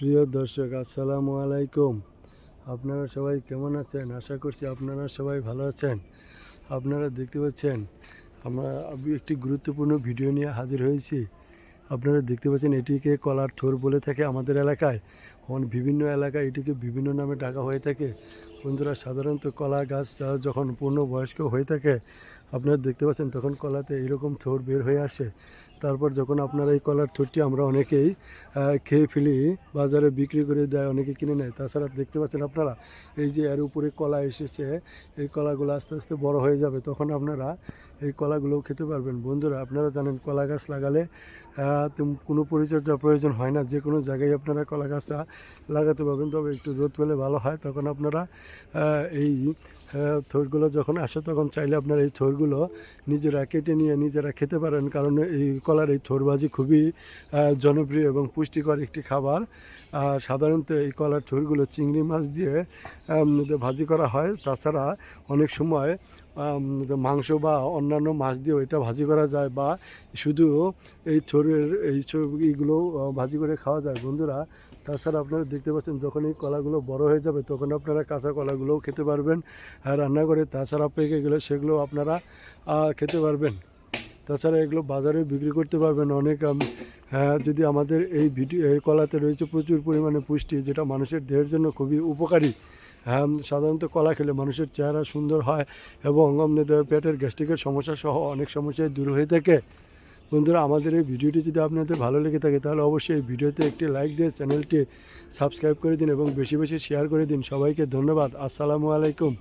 প্রিয় দর্শক, আসসালামু আলাইকুম। আপনারা সবাই কেমন আছেন? আশা করছি আপনারা সবাই ভালো আছেন। আপনারা দেখতে পাচ্ছেন, আমরা আমি একটি গুরুত্বপূর্ণ ভিডিও নিয়ে হাজির হয়েছি। আপনারা দেখতে পাচ্ছেন, এটিকে কলার থোর বলে থাকে আমাদের এলাকায়। অন বিভিন্ন এলাকায় এটিকে বিভিন্ন নামে ডাকা হয়ে থাকে। বন্ধুরা, সাধারণত কলা গাছ যখন পূর্ণবয়স্ক হয়ে থাকে, আপনারা দেখতে পাচ্ছেন, তখন কলাতে এরকম থোর বের হয়ে আসে। তারপর যখন আপনারা এই কলার থোরটি আমরা অনেকেই খেয়ে ফেলি, বাজারে বিক্রি করে দেয়, অনেকে কিনে নেয়। তাছাড়া দেখতে পাচ্ছেন আপনারা, এই যে এর উপরে কলা এসেছে, এই কলাগুলো আস্তে আস্তে বড় হয়ে যাবে, তখন আপনারা এই কলাগুলোও খেতে পারবেন। বন্ধুরা, আপনারা জানেন কলা গাছ লাগালে কোনো পরিচর্যা প্রয়োজন হয় না, যে কোনো জায়গায় আপনারা কলা গাছটা লাগাতে পারবেন। তবে একটু রোদ পেলে ভালো হয়, তখন আপনারা এই থোরগুলো যখন আসে, তখন চাইলে আপনার এই থোরগুলো নিজেরা কেটে নিয়ে নিজেরা খেতে পারেন। কারণ এই কলার এই থোরবাজি খুবই জনপ্রিয় এবং পুষ্টিকর একটি খাবার। আর সাধারণত এই কলার থোরগুলো চিংড়ি মাছ দিয়ে ভাজি করা হয়। তাছাড়া অনেক সময় মাংস বা অন্যান্য মাছ দিয়েও এটা ভাজি করা যায় বা শুধু এই থোরের এই সব এইগুলো ভাজি করে খাওয়া যায়। বন্ধুরা তাছাড়া আপনারা দেখতে পাচ্ছেন যখন এই কলাগুলো বড় হয়ে যাবে তখন আপনারা কাঁচা কলাগুলোও খেতে পারবেন আর রান্না করে তাছাড়া পেকে গেলে সেগুলো আপনারা খেতে পারবেন। তাছাড়া এগুলো বাজারে বিক্রি করতে পারবেন অনেক হ্যাঁ, যদি আমাদের এই ভিডিও এই কলাতে রয়েছে প্রচুর পরিমাণে পুষ্টি যেটা মানুষের দেহের জন্য খুবই উপকারী। হ্যাঁ সাধারণত কলা খেলে মানুষের চেহারা সুন্দর হয় এবং আমাদের পেটের গ্যাস্ট্রিকের সমস্যা সহ অনেক সমস্যায় দূর হয়ে থাকে। বন্ধুরা, আমাদের এই ভিডিওটি যদি আপনাদের ভালো লেগে থাকে, তাহলে অবশ্যই এই ভিডিওতে একটি লাইক দিয়ে চ্যানেলটি সাবস্ক্রাইব করে দিন এবং বেশি বেশি শেয়ার করে দিন। সবাইকে ধন্যবাদ। আসসালামু আলাইকুম।